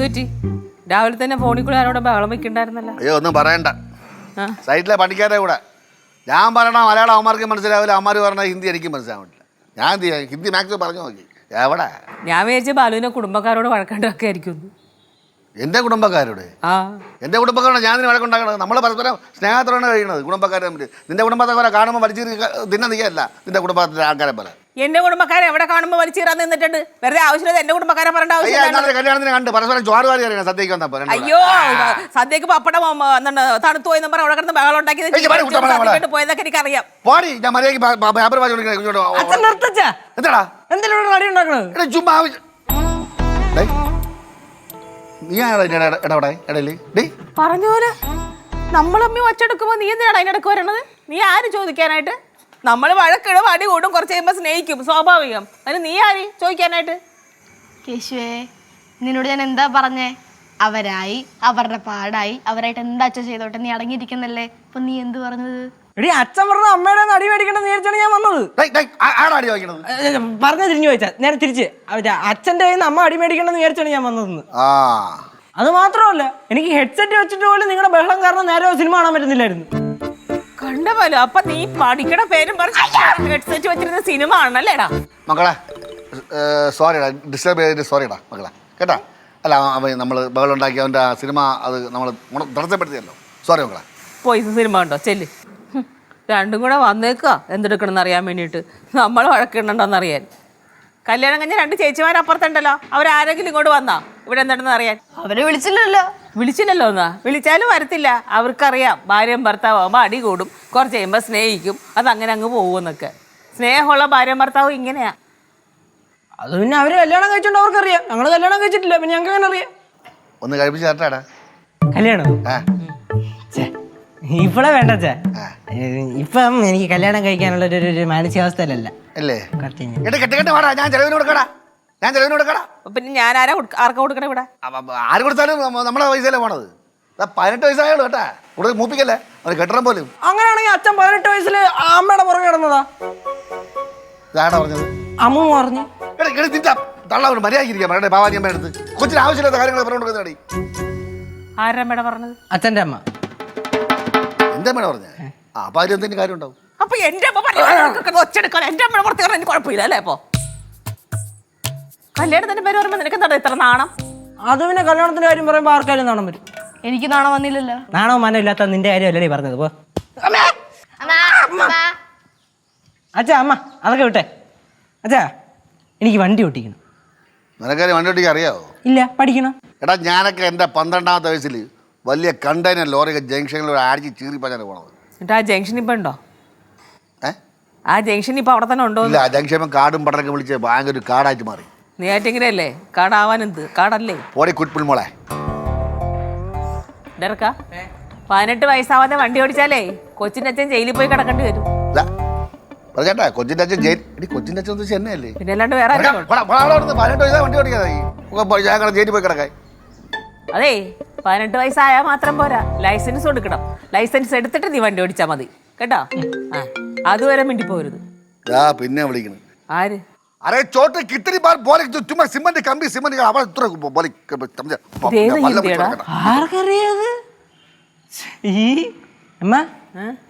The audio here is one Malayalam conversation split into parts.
എന്തു പറ്റി? രാവിലെ തന്നെ ഫോണിൽ കൂടെ ആരോടെ ബഹളം വെക്കണ്ടായിരുന്നല്ലോ. അയ്യോ ഒന്നും പറയണ്ട. ആ. സൈറ്റിലെ കൂടെ. ഞാൻ പറയണ മലയാളം അവന്മാർക്ക് മനസ്സിലാവില്ല. അവന്മാർ പറഞ്ഞ ഹിന്ദി എനിക്ക് മനസ്സിലാവില്ല ഞാൻ എന്ത് ഹിന്ദി മാക്സിമം പറഞ്ഞു നോക്കി. എവിടെ? ഞാൻ വിചാരിച്ച ബാലുവിനെ കുടുംബക്കാരോട് വഴക്കണ്ടൊക്കെ ആയിരിക്കും എന്റെ കുടുംബക്കാരോട്? ആ. എന്റെ കുടുംബക്കാരാണ് ഞാൻ ഇതിന് വഴക്കുണ്ടാക്കണത്? നമ്മൾ പരസ്പരം സ്നേഹത്തോടെയാണ് കഴിയുന്നത് കുടുംബക്കാരെ തമ്മിൽ നിന്റെ കുടുംബത്തെ പോലെ കാണുമ്പോൾ വലിച്ചു തിന്നെ നീയല്ല നിന്റെ കുടുംബത്തിലെ ആൾക്കാരെ പോലെ. എന്റെ കുടുംബക്കാരെ എവിടെ കാണുമ്പോൾ വലിച്ചീറാൻ നിന്നിട്ടുണ്ട്? വെറുതെ ആവശ്യമില്ല എന്റെ കുടുംബക്കാരെ പറയേണ്ട അയ്യോ ആവശ്യമില്ല എന്നാലും കല്യാണത്തിന് കണ്ട്. പരസ്പരം ചോറുകാരി അറിയണം സദ്യക്ക് അയ്യോ സദ്യക്ക് പപ്പടം എന്താണ് തണുത്തു പോയി പറഞ്ഞ അവിടെ കിടന്ന് ബഹളം. പോയതൊക്കെ എനിക്കറിയാം. പോടി ഞാൻ പേപ്പർ നിർത്തച്ചാ? എന്താടാ? ഉണ്ടാക്കണത്? ചുമ്മാ നീ ഇടയിൽ? പറഞ്ഞ പോലെ നമ്മളമ്മി വച്ചെടുക്കുമ്പോ നീ എന്തിനാണ് അതിനിടക്ക് വരണത്? നീ ആര് ചോദിക്കാനായിട്ട്? നമ്മൾ വഴക്കിടും അടി കൂടും കുറച്ച് കഴിയുമ്പോൾ സ്നേഹിക്കും. സ്വാഭാവികം. അതിന് നീ ആര്? ചോദിക്കാനായിട്ട്. കേശുവേ നിന്നോട് ഞാൻ എന്താ പറഞ്ഞേ? അവരായി അവരുടെ പാടായി അവരായിട്ട് എന്താ അച്ഛൻ ചെയ്തോട്ടെ? നീ അടങ്ങിയിരിക്കുന്നല്ലേ. ഇപ്പൊ നീ എന്ത് പറഞ്ഞത്? എടി അച്ഛൻ പറഞ്ഞ അമ്മയുടെ അടി മേടിക്കണം നേരിച്ചാണ് ഞാൻ വന്നത്. പറഞ്ഞ തിരിഞ്ഞു ചോദിച്ചാ. നേരെ തിരിച്ച്. അച്ഛന്റെ അച്ഛന്റെ കയ്യിൽ നിന്ന് അമ്മ അടി മേടിക്കണം നേരിച്ചാണ് ഞാൻ വന്നതെന്ന്. ആ. അത് മാത്രമല്ല എനിക്ക് ഹെഡ്സെറ്റ് വെച്ചിട്ട് പോലും നിങ്ങളുടെ ബഹളം കാരണം നേരെ സിനിമ കാണാൻ പറ്റുന്നില്ലായിരുന്നു. കണ്ട പോലെ അപ്പൊ നീ പഠിക്കണ പേരും പറഞ്ഞ് ഹെഡ്സെറ്റ് വെച്ചിരുന്ന സിനിമ ആണല്ലേടാ മക്കളെ സോറിടാ ഡിസ്റ്റർബ് ചെയ്തിട്ട് സോറിടാ മക്കളെ. കേട്ടാ? അല്ല അവൻ നമ്മൾ ബഹളം അവന്റെ അവന്റെ സിനിമ അത് നമ്മൾ തടസ്സപ്പെടുത്തിയല്ലോ. സോറി മക്കളെ. പോയി സിനിമ ഉണ്ടോ ചെല്ല്. രണ്ടും കൂടെ വന്നേക്കുക എന്തെടുക്കണമെന്ന് അറിയാൻ വേണ്ടിയിട്ട്. നമ്മൾ വഴക്കിടണ്ടെന്ന് അറിയാൻ. കല്യാണം കഴിഞ്ഞ രണ്ട് ചേച്ചിമാർ അപ്പുറത്തുണ്ടല്ലോ അവരാരെങ്കിലും ഇങ്ങോട്ട് വന്നാ? ഇവിടെ എന്താണെന്ന് അറിയാൻ. അവരെ വിളിച്ചില്ലല്ലോ. വിളിച്ചില്ലല്ലോ എന്നാ? വിളിച്ചാലും വരത്തില്ല. അവർക്കറിയാം ഭാര്യയും ഭർത്താവുമ്പോൾ അടി കൂടും. കുറച്ച് കഴിയുമ്പോൾ സ്നേഹിക്കും. അങ്ങനെ അങ്ങ് പോകുമെന്നൊക്കെ. സ്നേഹമുള്ള ഭാര്യയും ഭർത്താവും ഇങ്ങനെയാ. അത് പിന്നെ അവർ കല്യാണം കഴിച്ചോണ്ട് അവർക്കറിയാം. ഞങ്ങൾ കല്യാണം കഴിച്ചിട്ടില്ല. പിന്നെ ഞങ്ങൾക്ക് അങ്ങനെ അറിയാം. ഒന്ന് കഴിപ്പിച്ച് തരട്ടാടാ. കല്യാണം? ആ. ഇപ്പളെ വേണ്ട ചേ ഇപ്പം എനിക്ക് കല്യാണം കഴിക്കാനുള്ള ഒരു ഒരു മാനസികാവസ്ഥയിലല്ല. അല്ലേ? കെട്ട് കെട്ട് വാടാ. ഞാൻ ചെലവിന് കൊടുക്കടാ. ഞാൻ ചെലവിന് കൊടുക്കടാ. പിന്നെ ഞാൻ ആരാ ആർക്കാ കൊടുക്കണേ ഇവിടെ? ആര് കൊടുത്താലും നമ്മ- നമ്മളെ പൈസയല്ലേ പോണത്. പതിനെട്ട് വയസ്സായുള്ളൂ കേട്ടാ. കൂടുതൽ മൂപ്പിക്കല്ലേ. കെട്ടണം പോലും. അങ്ങനെയാണെങ്കിൽ അച്ഛൻ പതിനെട്ട് വയസ്സിൽ അമ്മയുടെ പുറകെ കിടന്നതാ. ഇതാടാ പറഞ്ഞത്? അമ്മ പറഞ്ഞു. തള്ളവന് ബാബാജി അമ്മ കൊച്ചിന് ആവശ്യമില്ലാത്ത കാര്യങ്ങൾ പറഞ്ഞത്? അച്ഛന്റെ അമ്മ. എന്താ മേഡം പറഞ്ഞേ? ആ അപ്പൊ അതിൽ എന്തെങ്കിലും കാര്യം ഉണ്ടാവും. അപ്പൊ എന്റെ അമ്മ പറഞ്ഞു ഒച്ചെടുക്കാൻ എന്റെ അമ്മയുടെ എനിക്ക് കുഴപ്പമില്ല അല്ലേ അപ്പൊ? കല്യാണത്തിന്റെ പേര് പറയുമ്പോ നിനക്ക് എന്താ ഇത്ര നാണം? അത് പിന്നെ കല്യാണത്തിന്റെ കാര്യം പറയുമ്പോ ആർക്കാരും നാണം വരും. എനിക്ക് നാണം വന്നില്ലല്ലോ. നാണോ മാനോ ഇല്ലാത്ത നിന്റെ കാര്യമല്ലേ നീ പറഞ്ഞത്? പോ. അച്ഛാ അമ്മ അതൊക്കെ വിട്ടെ. അച്ഛാ എനിക്ക് വണ്ടി ഓട്ടിക്കണം. നിനക്കാരും വണ്ടി ഓട്ടിക്കാൻ അറിയാവോ? ഇല്ല പഠിക്കണം. എടാ ഞാനൊക്കെ എന്റെ പന്ത്രണ്ടാമത്തെ വയസ്സിൽ വലിയ കണ്ടെയ്നർ ലോറി ജംഗ്ഷനിൽ അടിച്ച് ചീറിപ്പഞ്ഞാണ് പോണത്. എന്നിട്ട് ആ ജംഗ്ഷൻ ഇപ്പൊ ഉണ്ടോ? ആ ജംഗ്ഷൻ ഇപ്പൊ അവിടെ തന്നെ ഉണ്ടോ ഇല്ല ജംഗ്ഷൻ കാടും പടലൊക്കെ വിളിച്ച് ഭയങ്കര ഒരു കാടായിട്ട് മാറി. നെയ്യാറ്റിങ്ങരല്ലേ കാടാവാൻ എന്ത് കാടല്ലേ? പോടി കുട്ടിമോളെ പതിനെട്ട് വയസ്സാവാതെ വണ്ടി ഓടിച്ചാലേ കൊച്ചിന്റെ അച്ഛൻ ജയിലിൽ പോയി കിടക്കേണ്ടി വരും. പറഞ്ഞേട്ടാ കൊച്ചിന്റെ അച്ഛൻ ജയിൽ എടി കൊച്ചിന്റെ അച്ഛൻ ഒന്ന് ചെന്നൈയല്ലേ? പിന്നെ അല്ലാണ്ട് വേറെ ആരും ഉണ്ട്? പതിനെട്ട് വയസ്സാ വണ്ടി ഓടിക്കാതായി. ജയിലിൽ പോയി കിടക്കായി. അതേ പതിനെട്ട് വയസ്സായാൽ മാത്രം പോരാ. ലൈസൻസ് കൊടുക്കണം. ലൈസൻസ് എടുത്തിട്ട് നീ വണ്ടി ഓടിച്ചാ മതി. കേട്ടോ? ആ അതുവരെ മിണ്ടി പോരുത് ആ പിന്നെ വിളിക്കണ്. ആര്? अरे छोटे कितनी बार बोले जो तुम्हें सीमेंट कम सीमेंट का आवाज तुरंत बोले समझे ഇതേത് ഹിന്ദിയാടാ? ആർക്കറിയത് ഈ അമ്മ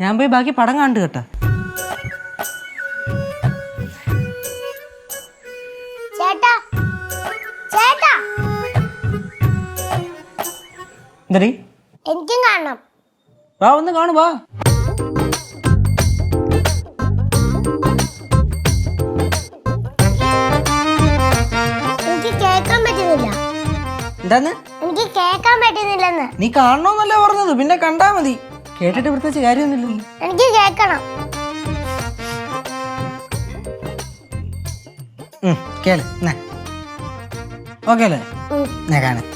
ഞാൻ പോയി ബാക്കി പടം കണ്ടു കേട്ടോ ചേട്ടാ ചേട്ടാ എന്തടി എനിക്കും കാണണം വാ ഒന്ന് കാണു വാ എന്താന്ന്? എനിക്ക് കേൾക്കാൻ പറ്റുന്നില്ലെന്ന്. നീ കാണണോന്നല്ല പറഞ്ഞത് പിന്നെ കണ്ടാ മതി. കേട്ടിട്ട് പ്രത്യേകിച്ച് കാര്യമൊന്നുമില്ലല്ലോ എനിക്ക് കേൾക്കണം. ഉം, കേൾ ഓക്കെ അല്ലേ ഞാൻ കാണാം.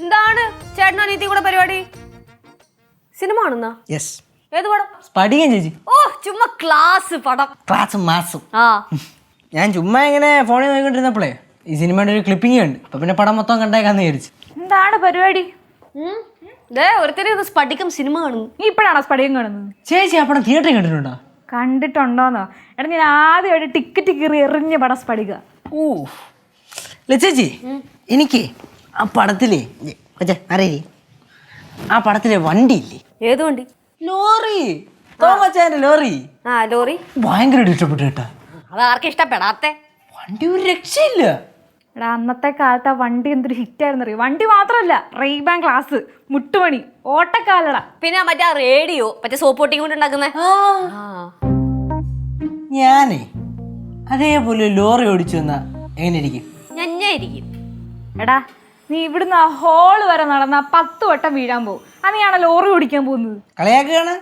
എന്താണ് ചേട്ടനും കൂടെ പരിപാടി? സിനിമ യെസ് ഏത് പടം? പഠിക്കാൻ ചേച്ചി. ഓ ചുമ്മാ ക്ലാസ് പടം. ക്ലാസ് മാസം. ആ. ഞാൻ ചുമ്മാ ഇങ്ങനെ ഫോണിൽ നോക്കിക്കൊണ്ടിരുന്നപ്പോഴേ ഈ സിനിമയുടെ ഒരു ക്ലിപ്പിംഗ് ഉണ്ട്. അപ്പൊ പിന്നെ പടം മൊത്തം കണ്ടേക്കാന്ന് വിചാരിച്ചു. എന്താണ് പരിപാടി? ദേ ഒരുത്തരെ സ്പടികം സിനിമ കാണുന്നു. നീ ഇപ്പോഴാണോ സ്പടികം കാണുന്നത്? ചേച്ചി ആ പടം തിയേറ്ററിൽ കണ്ടിട്ടുണ്ടോ? കണ്ടിട്ടുണ്ടോന്നോ? എടാ ഞാൻ ആദ്യമായിട്ട് ടിക്കറ്റ് കീറി എറിഞ്ഞ പടം സ്പടിക ഓ ലച്ചേച്ചി എനിക്ക് ആ പടത്തിലേ കൊച്ചേ അറിയേ ആ പടത്തിലെ വണ്ടി ഇല്ലേ? ഏത് വണ്ടി? ലോറി. തോമച്ചാന്റെ ലോറി. ആ ലോറി. ഭയങ്കരമായിട്ട് ഇഷ്ടപ്പെട്ടു കേട്ടാ. അത് ആർക്കും ഇഷ്ടപ്പെടാത്തെ. വണ്ടി ഒരു രക്ഷയില്ല. എടാ അന്നത്തെ കാലത്ത് ആ വണ്ടി എന്തൊരു ഹിറ്റായിരുന്നു അറിയോ വണ്ടി മാത്രമല്ല റെയ്ബാൻ ക്ലാസ് മുട്ടുമണി ഓട്ടക്കാലട. പിന്നെ മറ്റേ ആ റേഡിയോ മറ്റേ സോപ്പ് പൊട്ടി കൊണ്ട് ഉണ്ടാക്കുന്നേ. ഞാനേ അതേപോലെ ലോറി ഓടിച്ചു വന്ന എങ്ങനെ ഇരിക്കും? ഞഞ്ഞായിരിക്കും എടാ നീ ഇവിടുന്ന് ആ ഹോൾ വരെ നടന്ന പത്ത് വട്ടം വീഴാൻ പോകും. അത് നീയാണ് ലോറി ഓടിക്കാൻ പോകുന്നത്? കളയാക്കുകയാണ്?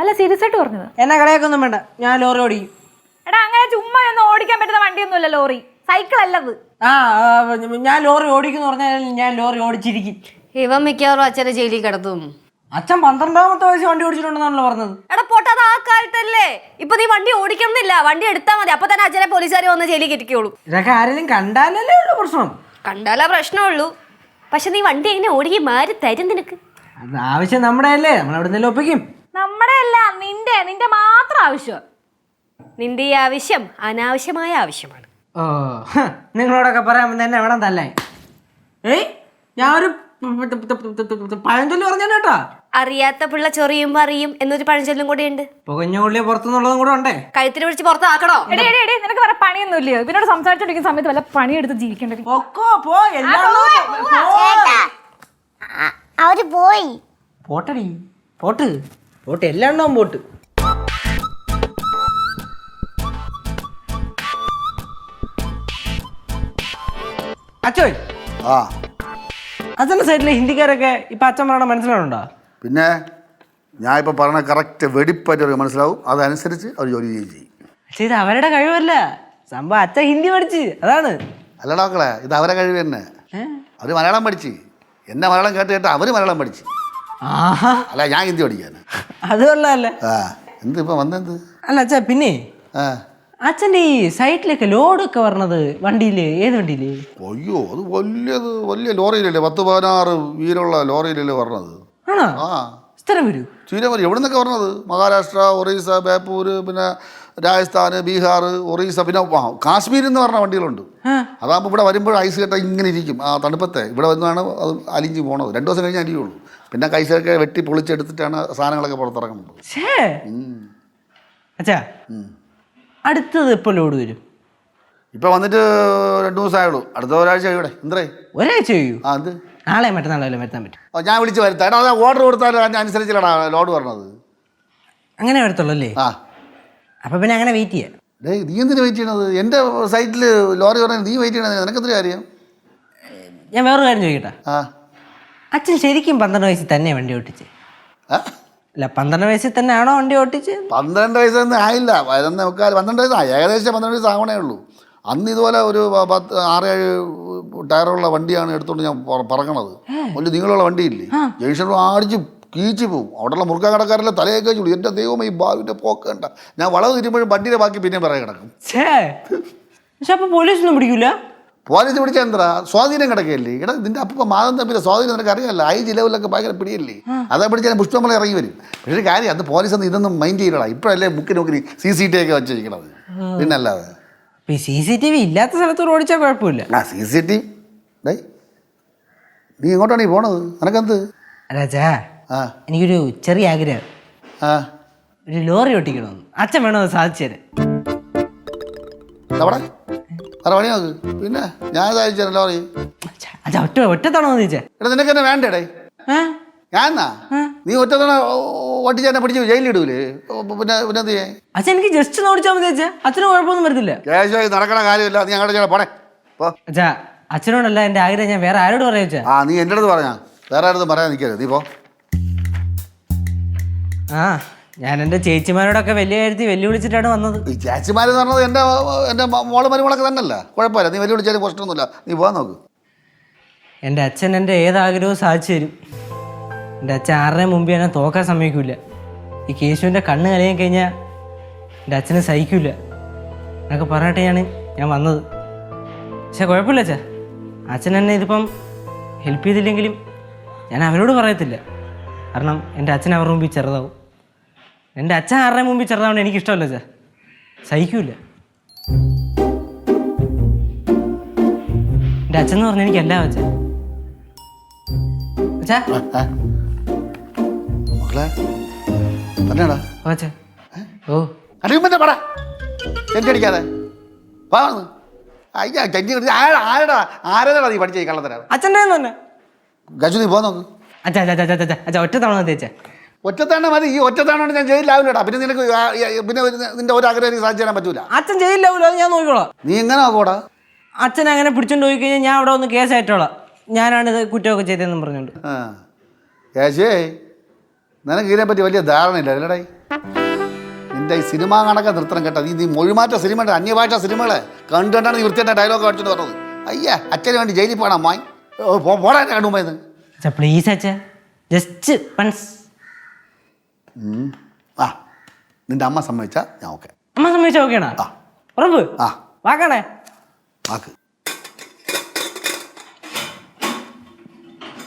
അല്ല സീരിയസ് ആയിട്ട് പറഞ്ഞത്. എന്നാ കളയാക്കൊന്നും വേണ്ട ഞാൻ ലോറി ഓടിക്കും. എടാ അങ്ങനെ ചുമ്മാ ഒന്നും ഓടിക്കാൻ പറ്റുന്ന വണ്ടിയൊന്നുമല്ല ലോറി. സൈക്കിൾ അല്ലത്. ആ ആ, ഞാൻ ലോറി ഓടിക്കുന്നു പറഞ്ഞാൽ ഞാൻ ലോറി ഓടിച്ചിരിക്കും. ഇവൻ മിക്കവാറും അച്ഛനെ ജയിലിൽ കിടത്തും. അച്ഛൻ പന്ത്രണ്ടാമത്തെ വയസ്സ് വണ്ടി ഓടിച്ചിട്ടുണ്ടെന്നാണല്ലോ പറഞ്ഞത്. എടാ പൊട്ടത് ആ കാലത്തല്ലേ? ഇപ്പൊ നീ വണ്ടി ഓടിക്കണമെന്നില്ല വണ്ടി എടുത്താൽ മതി. അപ്പൊ തന്നെ അച്ഛനെ പോലീസുകാർ വന്ന് ജയിലിൽ കെട്ടിക്കോളൂ. ഇതൊക്കെ ആരെങ്കിലും കണ്ടാലല്ലേ ഉള്ളു പ്രശ്നം. കണ്ടാലാ പ്രശ്നമുള്ളൂ. പക്ഷെ നീ വണ്ടി എങ്ങനെ ഓടിക്കി മാറി തരും നിനക്ക്? അത് ആവശ്യം നമ്മുടെ അല്ലേ നമ്മൾ അവിടെ നിന്ന് ഒപ്പിക്കും. നമ്മുടെ അല്ല നിന്റെ. നിന്റെ മാത്രം ആവശ്യം. നിന്റെ ഈ ആവശ്യം അനാവശ്യമായ ആവശ്യമാണ്. ഓ നിങ്ങളോടൊക്കെ പറയാൻ തന്നെ എവിടെ തല്ലേ ഏയ് ഞാൻ ഒരു പഴഞ്ചൊല്ലി പറഞ്ഞു കേട്ടാ. അറിയാത്ത പിള്ള ചൊറിയുമ്പോ അറിയും എന്നൊരു പഴഞ്ചൊല്ലും കൂടെ ഉണ്ട് പുകഞ്ഞ ഉള്ളിയെ പുറത്തുനിന്നുള്ളതും കൂടെ ഉണ്ടേ. കഴുത്തിന് പിടിച്ച് പുറത്താക്കണോ? എടി എടി എടി നിനക്ക് വേറെ പണിയൊന്നും ഇല്ലയോ ഇവനോട് സംസാരിച്ചോണ്ടിരിക്കുന്ന സമയത്ത് വല്ല പണിയെടുത്ത് ജീവിക്കേണ്ടി പോ അവർ പോയി. പോട്ടടി. പോട്ട്. പോട്ട് എല്ലാം പോട്ട്? അച്ചോയ്. ആ. അച്ഛന്റെ സൈഡിലെ ഹിന്ദിക്കാരൊക്കെ ഇപ്പൊ അച്ഛൻ പറയണ മനസ്സിലാവുന്നുണ്ടോ? പിന്നെ ഞാൻ ഇപ്പം പറഞ്ഞ കറക്റ്റ് വെടിപ്പായിട്ട് അവർക്ക് മനസ്സിലാവും. അതനുസരിച്ച് അവർ ജോലി ചെയ്യുകയും ചെയ്യും. പക്ഷേ ഇത് അവരുടെ കഴിവല്ല. സംഭവം അച്ഛൻ ഹിന്ദി പഠിച്ച്. അതാണ്. അല്ലടാ മക്കളെ ഇത് അവരെ കഴിവ് തന്നെ. അവർ മലയാളം പഠിച്ച്. എന്നെ മലയാളം കേട്ട് കേട്ട് അവർ മലയാളം പഠിച്ച്. അല്ല ഞാൻ ഹിന്ദി പഠിക്കാൻ അത് കൊള്ളാല്ലേ ആ. എന്ത് ഇപ്പം വന്നെന്ത്? അല്ല അച്ഛാ പിന്നെ ആ. അച്ഛന്റെ ഈ സൈറ്റിലേക്ക് ലോഡൊക്കെ വരണത് വണ്ടിയിൽ ഏത് വണ്ടിയിൽ അയ്യോ അത് വലിയത് വലിയ ലോറിയിലല്ലേ പത്ത് പതിനാറ് വീലുള്ള ലോറിയിലല്ലേ പറഞ്ഞത് ആണോ? ആ. സ്ഥിരം വരൂ. ചീരമരി എവിടെ നിന്നൊക്കെ പറഞ്ഞത് മഹാരാഷ്ട്ര ഒറീസ ബേപ്പൂർ പിന്നെ രാജസ്ഥാൻ ബീഹാർ ഒറീസ പിന്നെ ആ, കാശ്മീരിൽ നിന്ന് പറഞ്ഞ വണ്ടികളുണ്ട്. അതാകുമ്പോൾ ഇവിടെ വരുമ്പോൾ ഐസ് കെട്ട ഇങ്ങനെ ഇരിക്കും. ആ തണുപ്പത്തെ. ഇവിടെ വന്നാണ് അത് അലിഞ്ഞ് പോണത്. രണ്ട് ദിവസം കഴിഞ്ഞ് അലിയുള്ളൂ. പിന്നെ കൈസൊക്കെ വെട്ടി പൊളിച്ചെടുത്തിട്ടാണ് സാധനങ്ങളൊക്കെ പുറത്തിറങ്ങുന്നത്. ഛേ. അച്ഛാ അടുത്തത് എപ്പോൾ ലോഡ് വരും? ഇപ്പൊ വന്നിട്ട് രണ്ട് ദിവസമായുള്ളൂ. അടുത്ത ഒരാഴ്ച ഇവിടെ എന്തേ ഒരാഴ്ച കഴിയൂ. ആ എന്ത്? നാളെ മറ്റന്നാളെ വരുത്താൻ പറ്റും. ഞാൻ വിളിച്ച് വരുത്താം. അത് ഓർഡർ കൊടുത്താൽ അതിനനുസരിച്ചിലാണ് ലോഡ് പറഞ്ഞത് അങ്ങനെ വരത്തുള്ളൂ അല്ലേ ആ. അപ്പൊ പിന്നെ അങ്ങനെ വെയിറ്റ് ചെയ്യാം. ഡേ നീ എന്തിനു വെയിറ്റ് ചെയ്യണത്? എന്റെ സൈറ്റിൽ ലോറി പറഞ്ഞാൽ നീ വെയിറ്റ് ചെയ്യണത് നിനക്കെത്ര കാര്യം? ഞാൻ വേറൊരു കാര്യം ചോദിക്കട്ടെ. ആ. അച്ഛൻ ശരിക്കും പന്ത്രണ്ട് വയസ്സിൽ തന്നെ വണ്ടി ഓട്ടിച്ച്? ആ? അല്ല പന്ത്രണ്ട് വയസ്സിൽ തന്നെ ആണോ വണ്ടി ഓട്ടിച്ച് പന്ത്രണ്ട് വയസ്സൊന്നും ആയില്ല. പതിനൊന്ന് മുക്കാൽ പന്ത്രണ്ട് വയസ്സായി ഏകദേശം പന്ത്രണ്ട് വയസ്സ് ആവണേ ഉള്ളൂ. അന്ന് ഇതുപോലെ ഒരു പത്ത് പത്ത് ആറേഴ് ടയറുള്ള വണ്ടിയാണ് എടുത്തുകൊണ്ട് ഞാൻ പറങ്ങണത് പറക്കണത്. വലിയ നീളമുള്ള വണ്ടിയില്ലേ? ജംഗ്ഷനിൽ ആടിച്ച് കീച്ചു പോവും. അവിടെയുള്ള മുറുക്ക കടക്കാരെല്ലാം തലയൊക്കെ ചൂടി എന്റെ ദൈവം ഈ ബാവിന്റെ പോക്കണ്ട ഞാൻ വളവ് തിരുമ്പോഴും വണ്ടിയുടെ ബാക്കി പിന്നെ പറയാൻ കിടക്കും. പക്ഷെ അപ്പോൾ പോലീസൊന്നും പിടിക്കൂല? പോലീസ് പിടിച്ച എന്താ സ്വാധീനം കിടക്കല്ലേ ഇട നിന്റെ അപ്പം മാതം തമ്മിൽ സ്വാധീനം നിനക്ക് അറിയാമല്ലോ. ഐ ജില്ലകളിലൊക്കെ ഭയങ്കര പിടിയല്ലേ? അതാ പിടിച്ചാൽ പുഷ്പമല ഇറങ്ങി വരും. പക്ഷേ ഒരു കാര്യം അത് പോലീസ് ഒന്നും ഇതൊന്നും മൈൻഡ് ചെയ്യണടാ ഇപ്പോഴല്ലേ മുക്കി നോക്കി സി സി ടി ഒക്കെ വെച്ചിരിക്കണത്. പിന്നല്ലാതെ. സി സി ടി വി ഇല്ലാത്ത സ്ഥലത്ത് ഓടിച്ചാൽ കുഴപ്പമില്ല. ആ സി സി ടി ഡേ നീ എങ്ങോട്ടാണ് ഈ പോണത്? നിനക്കെന്ത്? രാജാ ആ. എനിക്കൊരു ചെറിയ ആഗ്രഹം. ആ. ഒരു ലോറി ഓട്ടിക്കണമെന്ന്. അച്ഛൻ വേണോ സാധിച്ചു തരാം അവിടെ വേറെ പണി നോക്ക് പിന്നെ? ഞാൻ ലോറി അച്ഛാ, അച്ഛാ ഒറ്റ ഒറ്റത്താണോ എന്ന് ചോദിച്ചാ. എടാ നിനക്ക് എന്നെ വേണ്ടേടേ. ഏ? ഞാൻ എന്നാ? നീ ഒറ്റ തവണ ഓട്ടിച്ച് എന്നെ പിടിച്ച് ജയിലിടൂലേ ഓ, പിന്നെ പിന്നെ എന്ത് ചെയ്യേ? അച്ഛൻ എനിക്ക് ജസ്റ്റ് ഒന്ന് ഓടിച്ചാൽ മതി അച്ഛാ. അച്ഛന് കുഴപ്പമൊന്നും വരത്തില്ല. കേശവായി നടക്കണ കാര്യമില്ല. നീ അങ്ങോട്ട് ചെയ്യണം പോ. അച്ഛാ അച്ഛനോടല്ല എന്റെ ആഗ്രഹം ഞാൻ വേറെ ആരോട് പറയാ അച്ഛാ ആ നീ എന്റെ അടുത്ത് പറഞ്ഞാ. വേറെ അടുത്ത് പറയാൻ നിൽക്കരുത്. നീ പോ. ആ. ഞാൻ എന്റെ ചേച്ചിമാരോടൊക്കെ വലിയ കാര്യത്തിൽ വെല്ലുവിളിച്ചിട്ടാണ് വന്നത്. ഈ ചാച്ചിമാരെന്ന് പറഞ്ഞത് എന്റെ എന്റെ മോൾ മരുമകളൊക്കെ തന്നെയല്ല? കുഴപ്പമില്ല. നീ വലിയ വിളിച്ചാലും പ്രശ്നമൊന്നുമില്ല. നീ പോകാൻ നോക്ക്. എന്റെ അച്ഛൻ എന്റെ ഏതാഗ്രഹവും സാധിച്ചു തരും. എന്റെ അച്ഛൻ ആരുടെ മുമ്പ് എന്നെ തോക്കാൻ സമ്മതിക്കില്ല ഈ കേശുവിന്റെ കണ്ണ് കലയാൻ കഴിഞ്ഞാൽ എന്റെ അച്ഛന് സഹിക്കില്ല എന്നൊക്കെ പറഞ്ഞിട്ടാണ് ഞാൻ വന്നത്. പക്ഷെ കുഴപ്പമില്ല അച്ഛാ. അച്ഛൻ എന്നെ ഇതിപ്പം ഹെൽപ്പ് ചെയ്തില്ലെങ്കിലും ഞാൻ അവരോട് പറയത്തില്ല. കാരണം എന്റെ അച്ഛൻ അവരുടെ മുമ്പിൽ ചെറുതാവും. എന്റെ അച്ഛൻ ആരുടെ മുമ്പിൽ ചെറുതാവണം എനിക്കിഷ്ടമല്ല അച്ഛാ സഹിക്കൂല. എന്റെ അച്ഛൻ എന്ന് പറഞ്ഞാൽ എനിക്ക് എല്ലാം അച്ഛൻ. അച്ഛാ. മക്കളെ തന്നെയാടാ. ഓ അച്ഛാ. ഓ. അടിക്കുമ്പോ പടാ. ചെഞ്ചടിക്കാതെ വാന്ന് അയ്യാ ചെഞ്ചി ആരാ ആരടാ? ആരടാ നീ പഠിച്ച കള്ളത്തരാ? അച്ഛന്റെ തന്നെ ഗജു നീ പോ നോക്ക്. അച്ഛാ അച്ഛാ അച്ഛാ അച്ഛാ അച്ഛാ ഒറ്റ തവണ മതി അച്ഛാ മതി? ഈ ഒറ്റത്താണോണ്ട് ഞാൻ ജയിലിലാവില്ലടാ. പിന്നെ നിനക്ക് പിന്നെ നിന്റെ ഒരു ആഗ്രഹം എനിക്ക് സാധിച്ചു തരാൻ പറ്റൂല. അച്ഛൻ ജയിലിലാവില്ല അത് ഞാൻ നോക്കിക്കോളാം. നീ എങ്ങനെ നോക്കോടാ അച്ഛൻ അങ്ങനെ പിടിച്ചോണ്ട് പോയി കഴിഞ്ഞാൽ ഞാൻ അവിടെ ഒന്ന് കേസ് ആയിട്ടോളാം ഞാനാണ് ഇത് കുറ്റമൊക്കെ ചെയ്തതെന്ന് പറഞ്ഞുകൊണ്ട് ആ. കേശേ നിനക്ക് ഇതിനെപ്പറ്റി വലിയ ധാരണ ധാരണയില്ല അല്ലടേ. നിന്റെ ഈ സിനിമ കണക്കെ നൃത്തം കേട്ടോ. നീ നീ മൊഴിമാറ്റ സിനിമ അന്യഭാഷ സിനിമകളെ കണ്ടുകൊണ്ടാണ് നീ വൃത്തിയായിട്ട് ഡയലോഗ് അടിച്ചിട്ട് പറഞ്ഞത് അയ്യാ അച്ഛന് വേണ്ടി ജയിലിൽ പോകണം അമ്മായി. ഓ, പോ- പോടാ എന്നെ കണ്ടുപോയത് അച്ഛാ പ്ലീസ് അച്ഛാ. ജസ്റ്റ് വൺസ് ആ നിന്റെ അമ്മ സമ്മതിച്ചാ ഞാൻ ഓക്കെ. അമ്മ സമ്മതിച്ച ഓക്കെയാണ് ആ. ഉറപ്പ്? ആ. വാക്കണേ? വാക്ക്.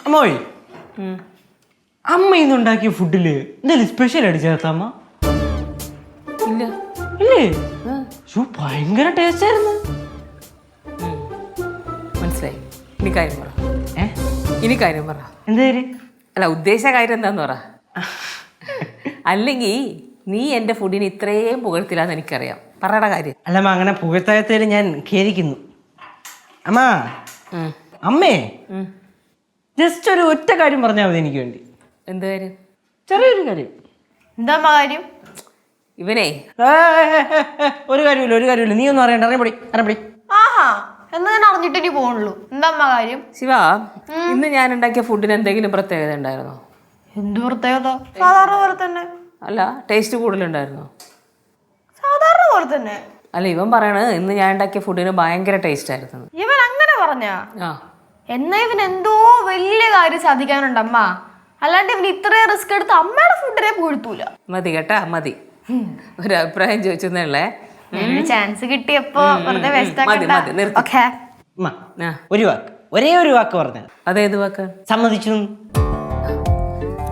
അമ്മോയ് അമ്മ ഇന്ന് ഉണ്ടാക്കിയ ഫുഡിൽ എന്തായാലും സ്പെഷ്യൽ അടിച്ചേർത്ത അമ്മ? ഇല്ല. ഇല്ലേ? ഷോ ഭയങ്കര ടേസ്റ്റ് ആയിരുന്നു. മനസ്സിലായി. ഇനി കാര്യം പറ. ഏ? ഇനി കാര്യം പറ. എന്താ അല്ല ഉദ്ദേശ കാര്യം എന്താന്ന് പറ. അല്ലെങ്കിൽ നീ എന്റെ ഫുഡിന് ഇത്രയും പുകഴ്ത്തില്ലാന്ന് എനിക്കറിയാം. പറയണ കാര്യം. അല്ല അമ്മ അങ്ങനെ പുകഴ്ത്തായത്തേൽ ഞാൻ ഖേദിക്കുന്നു. അമ്മ ഉം. അമ്മേ ഉം. ജസ്റ്റ് ഒരു ഒറ്റ കാര്യം പറഞ്ഞാൽ മതി എനിക്ക് വേണ്ടി. എന്ത് കാര്യം? ചെറിയൊരു കാര്യം. എന്താ അമ്മ കാര്യം? ഇവനെ. ഏ, ഏ, ഏ, ഏ, ഒരു കാര്യമില്ല ഒരു കാര്യമില്ല. നീ ഒന്നും അറിയണ്ട അറിയപ്പെടി അറിയപ്പെടി ആഹാ എന്നാ ഞാൻ അറിഞ്ഞിട്ട് ഇനി പോണുള്ളൂ എന്താ അമ്മ കാര്യം? ശിവ ഇന്ന് ഞാൻ ഉണ്ടാക്കിയ ഫുഡിന് എന്തെങ്കിലും പ്രത്യേകത ഉണ്ടായിരുന്നോ? എന്ത് പ്രത്യേകത? സാധാരണ പോലെ തന്നെ. അല്ല ടേസ്റ്റ് കൂടുതലുണ്ടായിരുന്നോ? സാധാരണ പോലെ തന്നെ. അല്ല ഇവൻ പറയണത് ഇന്ന് ഞാൻ ഉണ്ടാക്കിയ ഫുഡിന് ഭയങ്കര ടേസ്റ്റ് ആയിരുന്നു. ഇവൻ അങ്ങനെ പറഞ്ഞ? ആ. എന്നാ ഇവൻ എന്തോ വലിയ കാര്യം സാധിക്കാനുണ്ട് അമ്മ. അല്ലാണ്ട് ഇവൻ ഇത്രയും റിസ്ക് എടുത്ത് അമ്മയുടെ ഫുഡിനെ പുഴുത്തൂല മതി കേട്ടാ മതി. ഒരു അഭിപ്രായം ചോദിച്ചെന്നുള്ളേ ചാൻസ് കിട്ടിയപ്പോ വെറുതെ വേസ്റ്റ് മതി, മതി, നിർത്ത്. ഓക്കെ അമ്മ ആ. ഒരു വാക്ക്. ഒരേ ഒരു വാക്ക് പറഞ്ഞ. അതേത് വാക്ക്? സമ്മതിച്ചു.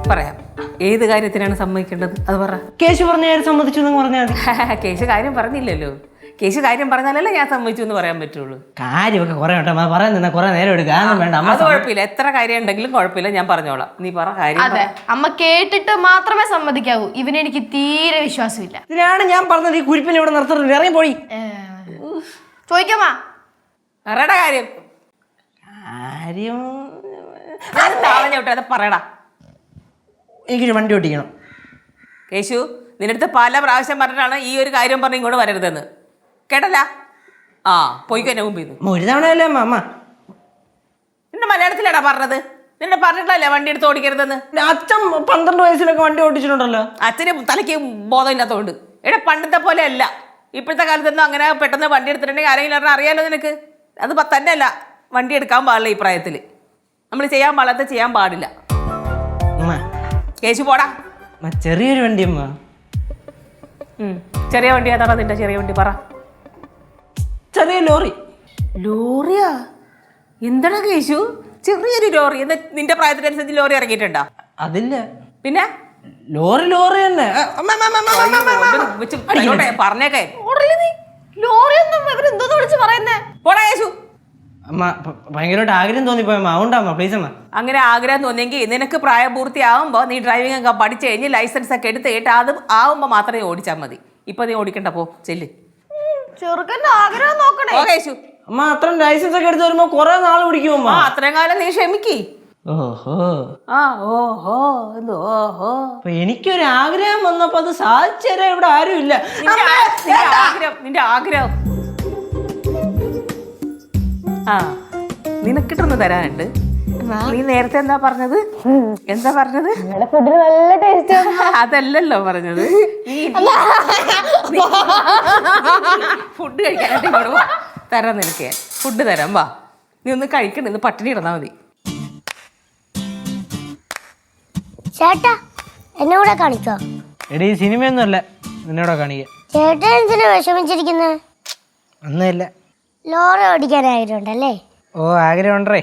പറയാം. ഏത് കാര്യത്തിനാണ് സമ്മതിക്കേണ്ടത്? അത് പറ. കേശു പറഞ്ഞ കാര്യം സമ്മതിച്ചു എന്ന് പറഞ്ഞാൽ മതി. കേശു കാര്യം പറഞ്ഞില്ലല്ലോ. കേശു കാര്യം പറഞ്ഞാലല്ലേ ഞാൻ സമ്മതിച്ചു എന്ന് പറയാൻ പറ്റുള്ളൂ. കാര്യമൊക്കെ കുറെ അമ്മ പറയാൻ നിന്നാ കുറെ നേരം എടുക്കുക അതൊന്നും വേണ്ട. അമ്മ അത് കുഴപ്പമില്ല. എത്ര കാര്യം ഉണ്ടെങ്കിലും കുഴപ്പമില്ല. ഞാൻ പറഞ്ഞോളാം. നീ പറ കാര്യം പറ. അതെ. അമ്മ കേട്ടിട്ട് മാത്രമേ സമ്മതിക്കാവൂ. ഇവന് എനിക്ക് തീരെ വിശ്വാസമില്ല. ഇതിനാണ് ഞാൻ പറഞ്ഞത്. ഈ കുരിപ്പിനെ ഇവിടെ നിർത്തുന്നത് ഇറങ്ങി പോയി ചോദിക്കാമാ പറയടാ കാര്യം. കാര്യം അത് പറയടാ. എനിക്കൊരു വണ്ടി ഓടിക്കണം കേശു നിന്റെ അടുത്ത് പല പ്രാവശ്യം പറഞ്ഞിട്ടാണ് ഈ ഒരു കാര്യം പറഞ്ഞ് ഇങ്ങോട്ട് വരരുതെന്ന്. കേട്ടല്ല? ആ പോയിക്കോ എന്നെ മുമ്പ് ഒരു തവണ അല്ലേ മാമ നിന്റെ മലയാളത്തിലാടാ പറഞ്ഞത്? നിന്നെ പറഞ്ഞിട്ടല്ലേ വണ്ടി എടുത്ത് ഓടിക്കരുതെന്ന്? അച്ഛൻ പന്ത്രണ്ട് വയസ്സിലൊക്കെ വണ്ടി ഓടിച്ചിട്ടുണ്ടല്ലോ. അച്ഛന് തലയ്ക്ക് ബോധമില്ലാത്തതുകൊണ്ട്. എടാ പണ്ടത്തെ പോലെ അല്ല. ഇപ്പോഴത്തെ കാലത്തൊന്നും അങ്ങനെ പെട്ടെന്ന് വണ്ടി എടുത്തിട്ടുണ്ടെങ്കിൽ ആരെങ്കിലും പറഞ്ഞാൽ അറിയാലോ നിനക്ക്? അത് തന്നെ അല്ല വണ്ടി എടുക്കാൻ പാടില്ല ഈ പ്രായത്തിൽ നമ്മൾ ചെയ്യാൻ പാടാത്ത ചെയ്യാൻ പാടില്ല. കേശു പോടാ. ചെറിയൊരു വണ്ടി അമ്മ. ചെറിയ വണ്ടി ഏതാണ് നിന്റെ ചെറിയ വണ്ടി പറ. ചെറിയ ലോറി. ലോറിയാ? എന്താണ് കേശു? ചെറിയൊരു ലോറി. എന്താ നിന്റെ പ്രായത്തിനനുസരിച്ച് ലോറി ഇറങ്ങിയിട്ടുണ്ടോ? അതില്ല. പിന്നെ? ലോറി ലോറി തന്നെ. പറഞ്ഞേക്കേ. ലോറി ഒന്നും ഇവരെന്തോന്ന് വിളിച്ച് പറയുന്നേ? പോടാ കേശു. അമ്മ ഭയങ്കരമായിട്ട് ആഗ്രഹം തോന്നിപ്പോയി അമ്മ. അതുകൊണ്ടാ അമ്മ പ്ലീസ് അമ്മ. അങ്ങനെ ആഗ്രഹം തോന്നിയെങ്കിൽ നിനക്ക് പ്രായപൂർത്തിയാവുമ്പോൾ നീ ഡ്രൈവിംഗ് ഒക്കെ പഠിച്ചു കഴിഞ്ഞ് ലൈസൻസ് ഒക്കെ എടുത്ത് കേട്ട് അത് ആവുമ്പോൾ മാത്രമേ ഓടിച്ചാൽ മതി. ഇപ്പൊ നീ ഓടിക്കണ്ട പോ ചെല്ല്. ചെറുക്കന്റെ ആഗ്രഹം നോക്കണേ. കേശു അമ്മ അത്രയും ലൈസൻസ് ഒക്കെ എടുത്ത് വരുമ്പോ കുറെ നാൾ പിടിക്കും അമ്മ? ആ അത്രയും കാലം നീ ക്ഷമിക്ക്. ഓഹോ. ആ ഓഹോ ഓഹോ. അപ്പൊ എനിക്കൊരു ആഗ്രഹം വന്നപ്പോ അത് സാധിച്ചു ഇവിടെ ആരും ഇല്ല നിന്റെ ആഗ്രഹം നിന്റെ ആഗ്രഹം. ആ. നിനക്കിട്ടൊന്ന് തരാനുണ്ട്. നീ നേരത്തെ എന്താ പറഞ്ഞത്? എന്താ പറഞ്ഞത്? അതല്ലല്ലോ പറഞ്ഞത്. നീ ഫുഡ് കഴിക്കാനായിട്ട് ഇങ്ങോട്ട് വാ. തരാം നിനക്ക്. ഫുഡ് തരാം വാ. നീ ഒന്ന് കഴിക്കണ്ട ഇന്ന് പട്ടിണി ഇടന്നാ മതി. ചേട്ടാ എന്നെ കൂടെ കാണിക്കോ എടീ സിനിമയൊന്നുമല്ല. നിന്നോടെ കാണിക്കുക ചേട്ടൻ എന്തിനാ വിഷമിച്ചിരിക്കുന്നത് ഒന്നുമില്ല ലോറി ഓടിക്കാൻ ആഗ്രഹമുണ്ടല്ലേ? ഓ ആഗ്രഹമുണ്ടേ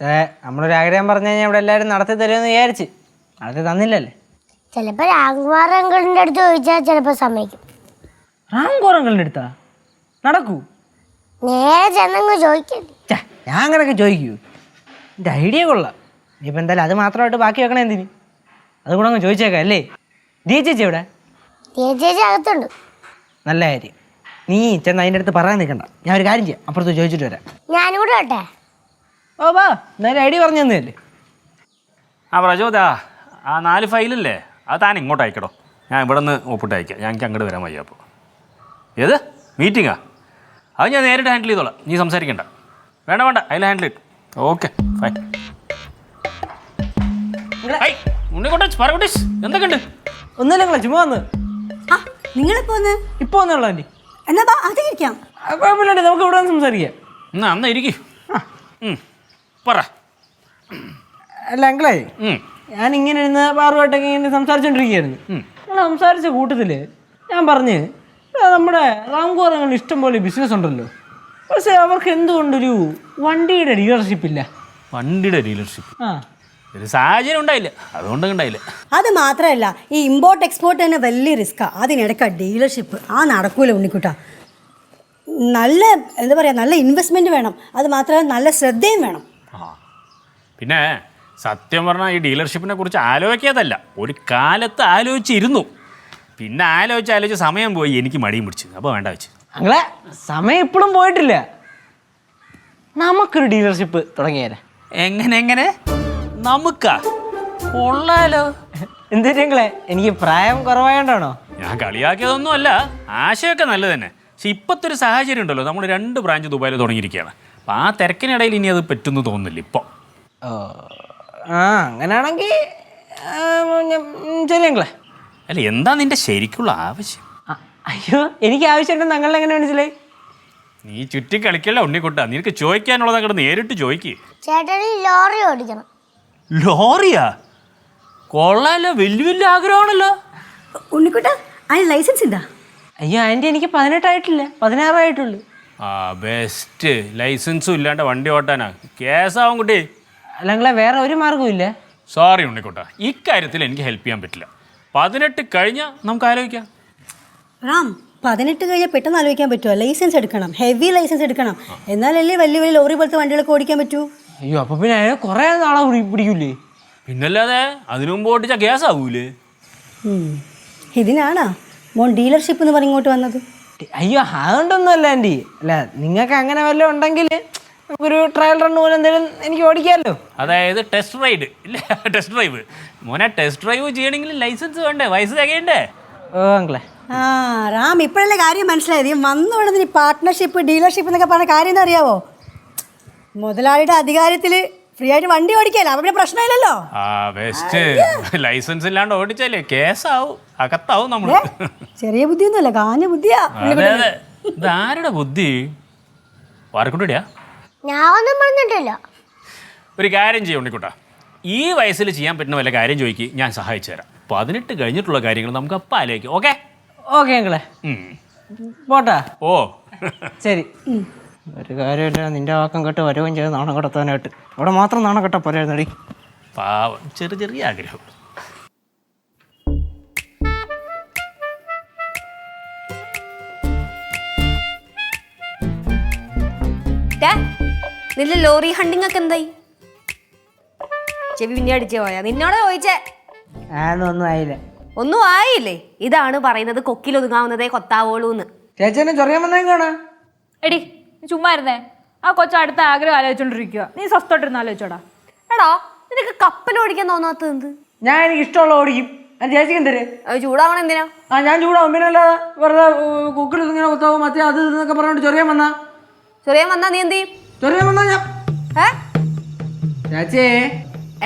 പക്ഷേ നമ്മളൊരു ആഗ്രഹം പറഞ്ഞു കഴിഞ്ഞാൽ ഇവിടെ എല്ലാവരും നടത്തി തരുമെന്ന് വിചാരിച്ച്. നടത്തി തന്നില്ലല്ലേ? ചിലപ്പോ രാംകുമാർ അടുത്ത് ചോദിച്ചാൽ ചിലപ്പോ സമ്മതിക്കും. റാം കോറങ്ങളുടെ അടുത്താ? നടക്കൂ. നേരെ ചെന്നങ്ങ് ചോദിക്കല്ലേ ഛെ, ഞാൻ അങ്ങനെയൊക്കെ ചോദിക്കൂ. എന്റെ ഐഡിയ കൊള്ളാം. ഇനിയിപ്പോൾ എന്തായാലും അത് മാത്രമായിട്ട് ബാക്കി വെക്കണേ എന്തിന്? അതുകൂടെ അങ്ങ് ചോദിച്ചേക്കാം അല്ലേ? ചേച്ചി എവിടെ? ചേച്ചി അകത്തുണ്ട്. നല്ല കാര്യം. നീ ചെന്ന് അതിന്റെ അടുത്ത് പറയാൻ നിൽക്കണ്ട. ഞാൻ ഒരു കാര്യം ചെയ്യാം. അപ്പുറത്ത് ചോദിച്ചിട്ട് വരാം. ഞാനും കൂടെ വട്ടെ ഓ നേരെ ഐ ഡി പറഞ്ഞു തന്നെയല്ലേ ആ പ്രചോദാ ആ നാല് ഫയലില്ലേ? അത് താൻ ഇങ്ങോട്ട് അയക്കടോ. ഞാൻ ഇവിടെ നിന്ന് ഒപ്പിട്ട് അയക്കാം. ഞാൻ എനിക്ക് അങ്ങോട്ട് വരാൻ വയ്യ അപ്പോൾ. ഏത്? മീറ്റിങ്ങാ? അത് ഞാൻ നേരിട്ട് ഹാൻഡിൽ ചെയ്തോളാം. നീ സംസാരിക്കണ്ട. വേണ്ട വേണ്ട. അതിൽ ഹാൻഡിൽ ഇട്ട് ഓക്കെ ഫൈൻ ഐ ഉണ്ണിക്കോട്ടെ പറകോട്ടേസ് എന്തൊക്കെയുണ്ട്? ഒന്നുമില്ല ചുമ്മാ വന്ന്. ആ നിങ്ങളിപ്പോ ഒന്ന് ഇപ്പോൾ വന്നുള്ളൂ ആന്റി. എന്നാ ബാ അത് ഇരിക്കാം കുഴപ്പമില്ലാണ്ട് നമുക്ക് ഇവിടെ വന്ന് സംസാരിക്കാം. എന്നാ അന്ന് ഇരിക്കും. പറ. അല്ല അങ്കിളേ ഞാൻ ഇങ്ങനെ ഇരുന്ന് പാറുമായിട്ടൊക്കെ ഇങ്ങനെ സംസാരിച്ചോണ്ടിരിക്കുകയായിരുന്നു. നിങ്ങൾ സംസാരിച്ച കൂട്ടത്തിൽ ഞാൻ പറഞ്ഞ് നമ്മുടെ റാംകോർ റാംകോറങ്ങൾ ഇഷ്ടംപോലെ ബിസിനസ് ഉണ്ടല്ലോ. പക്ഷേ അവർക്ക് എന്തുകൊണ്ടൊരു വണ്ടിയുടെ ഡീലർഷിപ്പ് ഇല്ല? വണ്ടിയുടെ ഡീലർഷിപ്പ് ആ. ഒരു സാഹചര്യം ഉണ്ടായില്ല. അതുകൊണ്ട് ഉണ്ടായില്ല. അത് മാത്രമല്ല ഈ ഇമ്പോർട്ട് എക്സ്പോർട്ട് തന്നെ വലിയ റിസ്ക്കാണ് അതിനിടയ്ക്ക് ഡീലർഷിപ്പ് ആ നടക്കൂല ഉണ്ണിക്കുട്ട. നല്ല എന്താ പറയുക നല്ല ഇൻവെസ്റ്റ്മെന്റ് വേണം. അത് മാത്രമല്ല നല്ല ശ്രദ്ധയും വേണം. ആ. പിന്നെ സത്യം പറഞ്ഞാൽ ഈ ഡീലർഷിപ്പിനെ കുറിച്ച് ആലോചിക്കാതല്ല. ഒരു കാലത്ത് ആലോചിച്ചിരുന്നു. പിന്നെ ആലോചിച്ച് ആലോചിച്ച് സമയം പോയി. എനിക്ക് മടിയും പിടിച്ചു. അപ്പോൾ വേണ്ട വെച്ച്. അങ്ങളെ സമയം ഇപ്പോഴും പോയിട്ടില്ല. നമുക്കൊരു ഡീലർഷിപ്പ് തുടങ്ങിയാലേ എങ്ങനെ എങ്ങനെ? നമുക്കാ. കൊള്ളാലോ. എന്തിനെ എനിക്ക് പ്രായം കുറവായോണ്ടാണോ? ഞാൻ കളിയാക്കിയതൊന്നും അല്ല ആശയമൊക്കെ നല്ലത് തന്നെ പക്ഷെ ഇപ്പോഴത്തെ ഒരു സാഹചര്യം ഉണ്ടല്ലോ നമ്മൾ രണ്ട് ബ്രാഞ്ച് ദുബായിൽ തുടങ്ങിയിരിക്കുകയാണ്. അപ്പോൾ ആ തിരക്കിനിടയിൽ ഇനി അത് പറ്റുന്നു തോന്നുന്നില്ല ഇപ്പോൾ ആ അങ്ങനെയാണെങ്കിൽ ചെല്ലുങ്ങളെ അല്ല എന്താ നിന്റെ ശരിക്കുള്ള ആവശ്യം? അയ്യോ എനിക്ക് ആവശ്യമുണ്ടെന്ന് ഞങ്ങൾ എങ്ങനെ മനസ്സിലായി? നീ ചുറ്റി കളിക്കല്ല ഉണ്ണിക്കുട്ട നിനക്ക് ചോദിക്കാനുള്ളത് അങ്ങോട്ട് നേരിട്ട് ചോദിക്ക്. ചേട്ടൻ ലോറി ഓടിക്കണം. ലോറിയാ? കൊള്ളാലോ വലിയ വലിയ ആഗ്രഹമാണല്ലോ. ഉണ്ണിക്കുട്ട അതിന് ലൈസൻസ് ഇതാ. അയ്യോ ആന്റി എനിക്ക് പതിനെട്ടായിട്ടില്ല. പതിനാറായിട്ടുള്ളൂ. ആ ബെസ്റ്റ് ലൈസൻസും ഇല്ലാണ്ട് വണ്ടി ഓട്ടാനാ. കേസാവും കുട്ടി. അല്ലെങ്കിലെ വേറെ ഒരു മാർഗവും ഇല്ല. സോറി ഉണ്ണിക്കുട്ട. ഇക്കാര്യത്തിൽ എനിക്ക് ഹെൽപ്പ് ചെയ്യാൻ പറ്റില്ല. പതിനെട്ട് കഴിഞ്ഞാൽ നമുക്ക് ആലോചിക്കാം. റാം പതിനെട്ട് കഴിഞ്ഞാൽ പെട്ടെന്ന് ആലോചിക്കാൻ പറ്റുമോ ലൈസൻസ് എടുക്കണം. ഹെവി ലൈസൻസ് എടുക്കണം. എന്നാലല്ലേ വലിയ വലിയ ലോറി പോലത്തെ വണ്ടികളൊക്കെ ഓടിക്കാൻ പറ്റൂ? അയ്യോ അപ്പൊ പിന്നെ അതിനെ കുറേ നാളെ പിടി- പിടിക്കൂലേ? പിന്നല്ലാതെ അതിനു മുമ്പ് ഓടിച്ച ആവൂലേ? ഉം. ഇതിനാണോ മോൻ ഡീലർഷിപ്പ് എന്ന് പറഞ്ഞ് ഇങ്ങോട്ട് വന്നത്? അയ്യോ അതുകൊണ്ടൊന്നും അല്ല ആന്റി. അല്ല നിങ്ങൾക്ക് അങ്ങനെ വല്ലതും ഉണ്ടെങ്കിൽ നമുക്കൊരു ട്രയൽ റൺ പോലെ എന്തെങ്കിലും എനിക്ക് ഓടിക്കാമല്ലോ. അതായത് ടെസ്റ്റ് റൈഡ് ഇല്ല ടെസ്റ്റ് ഡ്രൈവ് മോനെ ടെസ്റ്റ് ഡ്രൈവ് ചെയ്യണമെങ്കിൽ ലൈസൻസ് വേണ്ടേ? വയസ്സ് തികയണ്ടേ? ഓ അങ്കിളെ. ആ റാം ഇപ്പോഴല്ലേ കാര്യം മനസ്സിലായത്? ഈ വന്നു ഉടനെ പാർട്ട്ണർഷിപ്പ് ഡീലർഷിപ്പ് എന്നൊക്കെ പറഞ്ഞ കാര്യം എന്താ അറിയാവോ? മുതലാളിയുടെ അധികാരത്തിൽ ഫ്രീ ആയിട്ട് വണ്ടി ഓടിക്കാലോ അവിടെ പ്രശ്നമില്ലല്ലോ? ആ ബെസ്റ്റ് ലൈസൻസ് ഇല്ലാണ്ട് ഓടിച്ചാലേ കേസാവും. അകത്താവും നമ്മൾ ചെറിയ ബുദ്ധിയൊന്നുമല്ല കാഞ്ഞ ബുദ്ധിയാ. അതെ അതെ. ഇതാരുടെ ബുദ്ധി? വാരക്കൊണ്ടിടിയാ ഞാൻ ഒന്നും പറഞ്ഞിട്ടില്ല. ഒരു കാര്യം ചെയ്യും ഉണ്ണിക്കുട്ടാ. ഈ വയസ്സിൽ ചെയ്യാൻ പറ്റുന്ന വല്ല കാര്യം ചോദിക്ക് ഞാൻ സഹായിച്ചു തരാം. പതിനെട്ട് കഴിഞ്ഞിട്ടുള്ള കാര്യങ്ങൾ നമുക്ക് അപ്പ ആലോചിക്കാം ഓക്കെ? ഓക്കെ പോട്ടാ. ഓ. ശരി. ഒരു കാര്യമില്ല നിന്റെ വാക്കം കേട്ട് വരവും ചെയ്ത് നാണം കടത്താനായിട്ട്. അവിടെ മാത്രം നാണം കെട്ട പോരായിരുന്നടി. പാവം ചെറിയ ചെറിയ ആഗ്രഹം. നിന്റെ ലോറി ഹണ്ടിങ് ഒക്കെ എന്തായി? ചെവി പിന്നെ അടിച്ചു പോയാ. നിന്നോട് ചോദിച്ചേ. ഒന്നും ആയില്ല. ഒന്നും ആയില്ലേ? ഇതാണ് പറയുന്നത് കൊക്കിൽ ഒതുങ്ങാവുന്നതേ കൊത്താവോളൂന്ന്. ചേച്ചനെ ചൊറിയാൻ വന്നേ കാണാ. എടി നീ ചുമ്മാ ഇരുന്നേ ആ കൊച്ചു അടുത്ത ആഗ്രഹം ആലോചിച്ചോണ്ടിരിക്കുക നീ സ്വസ്ഥമായിട്ടിരുന്ന് ആലോചിച്ചോടാ. എടാ നിനക്ക് കപ്പൽ ഓടിക്കാൻ തോന്നാത്തത് എന്ത്? ഞാൻ എനിക്ക് ഇഷ്ടമുള്ള ഓടിക്കും. ഞാൻ ചേച്ചിക്ക് എന്തര്? അത് ചൂടാവണം എന്തിനാ? ആ ഞാൻ ചൂടാവും. പിന്നെ അല്ലാതെ വെറുതെ കുക്കിൽ ഇങ്ങനെ കുത്താവും മറ്റേ അത് ഇതെന്നൊക്കെ പറഞ്ഞോണ്ട് ചൊറിയാൻ വന്നാ? ചെറിയ വന്നാ നീ എന്ത് ചെയ്യും? ചൊറിയാൻ വന്നാ ഞാൻ ഏ? ചേച്ചേ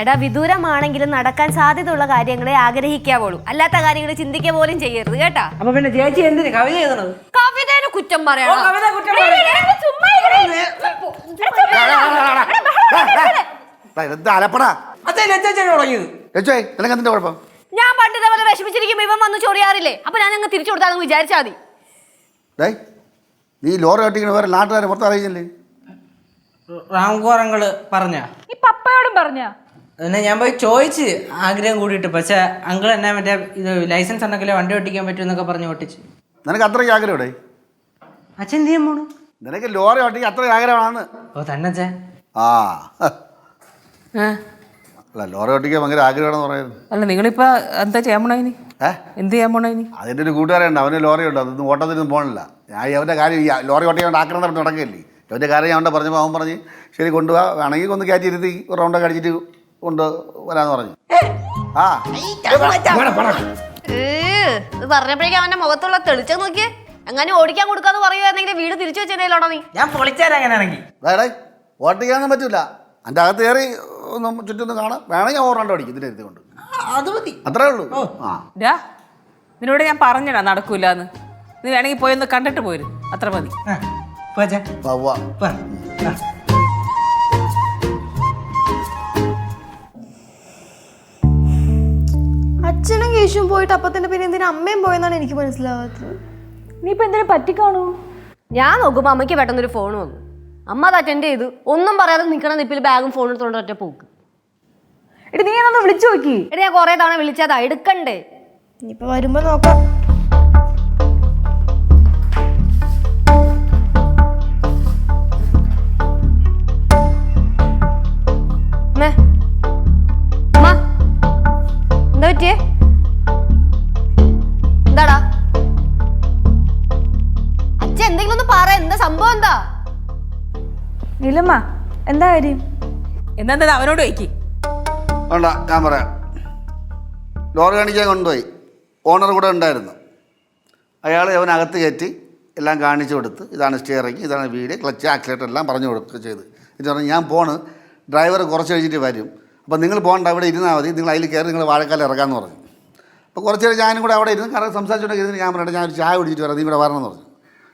എടാ വിദൂരമാണെങ്കിലും നടക്കാൻ സാധ്യതയുള്ള കാര്യങ്ങളെ ആഗ്രഹിക്കാവുള്ളൂ. അല്ലാത്ത കാര്യങ്ങൾ ചിന്തിക്കുക പോലും ചെയ്യരുത് കേട്ടാ? അപ്പൊ പിന്നെ ചേച്ചി എന്തിന് കവിത എഴുതണത്? കവിതേനെ കുറ്റം പറയണോ കവിത കുറ്റം. എന്താ അലപ്പടാ? അതേ ചേച്ചിയാണ് തുടങ്ങിയത് ലച്ചുവേ നിനക്ക് എന്തിന്റെ കുഴപ്പം? ഞാൻ പണ്ട് ഇതേപോലെ വിഷമിച്ചിരിക്കുമ്പോ ഇവൻ വന്ന് ചൊറിയാറില്ലേ? അപ്പൊ ഞാൻ അങ്ങ് തിരിച്ചു കൊടുത്താൽ വിചാരിച്ചാൽ മതി. ഡേ നീ ലോറി കെട്ടിക്കണ വേറെ നാട്ടുകാരെ പുറത്ത് അറിയിച്ചില്ലേ? റാംകോറങ്ങൾ പറഞ്ഞ? ഈ പപ്പയോടും പറഞ്ഞ? പിന്നെ ഞാൻ പോയി ചോദിച്ച് ആഗ്രഹം കൂടിയിട്ട് പക്ഷെ അങ്കിൾ എന്നെ മറ്റേ ഇത് ലൈസൻസ് ഉണ്ടെങ്കിലേ വണ്ടി ഓട്ടിക്കാൻ പറ്റും എന്നൊക്കെ പറഞ്ഞ് ഓട്ടിച്ച്. നിനക്ക് അത്രയ്ക്ക് ആഗ്രഹം ഇവിടെ? അച്ഛൻ എന്ത് ചെയ്യാൻ പോണു? നിനക്ക് ലോറി ഓട്ടിക്ക് അത്രയ്ക്ക് ആഗ്രഹമാണ് ഓ തന്നെ അച്ഛൻ. ആ. അല്ല ലോറി ഓട്ടിക്കാൻ ഭയങ്കര ആഗ്രഹമാണെന്ന് പറയുന്നത് അല്ല നിങ്ങളിപ്പോൾ എന്താ ചെയ്യാൻ പോണോ ഇനി? ഏ? എന്ത് ചെയ്യാൻ പോണോ ഇനി? അതിന്റെ ഒരു കൂട്ടുകാരുണ്ട് അവന് ലോറി ഉണ്ട്? അതൊന്നും ഓട്ടത്തിനൊന്നും പോകണില്ല ഞാൻ അവന്റെ അവന്റെ കാര്യം ഈ ലോറി ഓട്ടിക്കാൻ ആക്രമണം നടന്ന് നടക്കില്ലേ അവന്റെ കാര്യം ഞാൻ അവന്റെ പറഞ്ഞപ്പോൾ അവൻ പറഞ്ഞ് ശരി കൊണ്ടുപോവാ വേണമെങ്കിൽ ഒന്ന് കയറ്റി ഇരുത്തി ഒരു റൗണ്ടൊക്കെ അടിച്ചിട്ട് കൊണ്ട് വരാന്ന് പറഞ്ഞു. ആ. ഇത് പറഞ്ഞപ്പോഴേക്കും അവന്റെ മുഖത്തുള്ള തെളിച്ചം നോക്കിയേ. അങ്ങനെ ഓടിക്കാൻ കൊടുക്കാന്ന് പറയുവാണെങ്കിൽ വീട് തിരിച്ചു വെച്ചോ നീ? ഞാൻ പൊളിച്ചാരാ അങ്ങനെയാണെങ്കിൽ. പറ്റൂല. അന്റെ അകത്ത് കയറി ഒന്ന് ചുറ്റൊന്ന് കാണാം വേണമെങ്കിൽ ഓർ റൗണ്ട് ഇതിന്റെ അടുത്ത് കൊണ്ട്. അത് മതി. അത്രേ ഉള്ളൂ. ആ. നിന്നോട് ഞാൻ പറഞ്ഞടാ നടക്കൂലെന്ന്. നീ വേണമെങ്കിൽ പോയി ഒന്ന് കണ്ടിട്ട് പോരും. അത്ര മതി. ആ, അച്ഛനും കേശുവും പോയിട്ട് അപ്പത്തിന്റെ പിന്നെ എന്തിനാ അമ്മയും പോയെന്നാണ് എനിക്ക് മനസ്സിലാവാത്തത്. നീ ഇപ്പൊ എന്തിനു പറ്റിക്കാണോ? ഞാൻ നോക്കുമ്പോ അമ്മയ്ക്ക് പെട്ടെന്നൊരു ഫോൺ വന്നു. അമ്മ അത് അറ്റൻഡ് ചെയ്തു. ഒന്നും പറയാതെ നിൽക്കണ നിപ്പിൽ ബാഗും ഫോൺ എടുത്തോണ്ട് ഒറ്റ പോക്ക്. എടി നീ എന്നൊന്ന് വിളിച്ചു നോക്കി. എടി ഞാൻ കുറെ തവണ വിളിച്ചതാ. എടുക്കണ്ടേ? ഇനിയിപ്പോ വരുമ്പോ നോക്കാം. നിലമ്മ എന്താ കാര്യം എന്താ അവനോട് വയ്ക്കി വേണ്ട ഞാൻ പറയാം. ലോറി കാണിക്കാൻ കൊണ്ടുപോയി. ഓണർ കൂടെ ഉണ്ടായിരുന്നു. അയാൾ അവനകത്ത് കയറ്റി എല്ലാം കാണിച്ചു കൊടുത്ത് ഇതാണ് സ്റ്റിയറിങ് ഇതാണ് വീട് ക്ലച്ച് ആക്സിലേറ്റർ എല്ലാം പറഞ്ഞു കൊടുക്കുക ചെയ്ത്. എന്നിട്ട് പറഞ്ഞു ഞാൻ പോണ് ഡ്രൈവർ കുറച്ച് കഴിഞ്ഞിട്ട് വരും. അപ്പോൾ നിങ്ങൾ പോകണ്ട അവിടെ ഇരുന്നാൽ മതി. നിങ്ങൾ അതിൽ കയറി നിങ്ങൾ വാഴക്കാലം ഇറക്കാമെന്ന് പറഞ്ഞു. അപ്പോൾ കുറച്ച് നേരം ഞാനും കൂടെ അവിടെ ഇരുന്ന് കാരണം സംസാരിച്ചുകൊണ്ട് ഇരുന്ന് ഞാൻ പറഞ്ഞിട്ട് ഞാൻ ഒരു ചായ കുടിച്ചിട്ട് വരാം നീ ഇവിടെ വരണമെന്ന് പറഞ്ഞു.